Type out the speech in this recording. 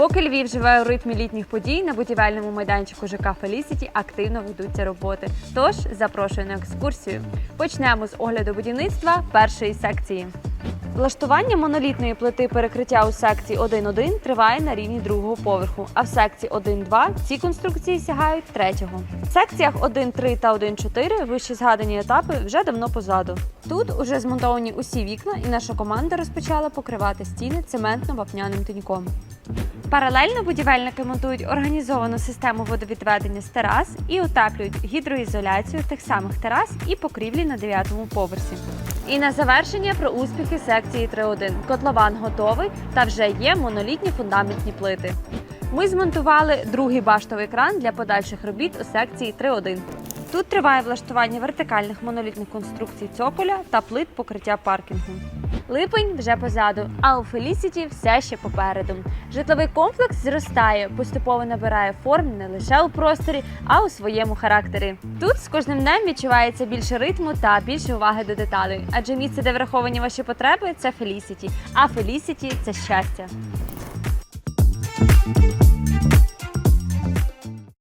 Поки Львів живе у ритмі літніх подій, на будівельному майданчику ЖК Фелісіті активно ведуться роботи. Тож запрошую на екскурсію. Почнемо з огляду будівництва першої секції. Влаштування монолітної плити перекриття у секції 1.1 триває на рівні другого поверху, а в секції 1.2 ці конструкції сягають третього. В секціях 1.3 та 1.4 вище згадані етапи вже давно позаду. Тут уже змонтовані усі вікна, і наша команда розпочала покривати стіни цементно-вапняним тиньком. Паралельно будівельники монтують організовану систему водовідведення з терас і утеплюють гідроізоляцію тих самих терас і покрівлі на 9-му поверсі. І на завершення про успіхи секції 3.1. Котлован готовий та вже є монолітні фундаментні плити. Ми змонтували другий баштовий кран для подальших робіт у секції 3.1. Тут триває влаштування вертикальних монолітних конструкцій цоколя та плит покриття паркінгу. Липень вже позаду, а у Фелісіті все ще попереду. Житловий комплекс зростає, поступово набирає форм не лише у просторі, а у своєму характері. Тут з кожним днем відчувається більше ритму та більше уваги до деталей, адже місце, де враховані ваші потреби, це Фелісіті, а Фелісіті це щастя.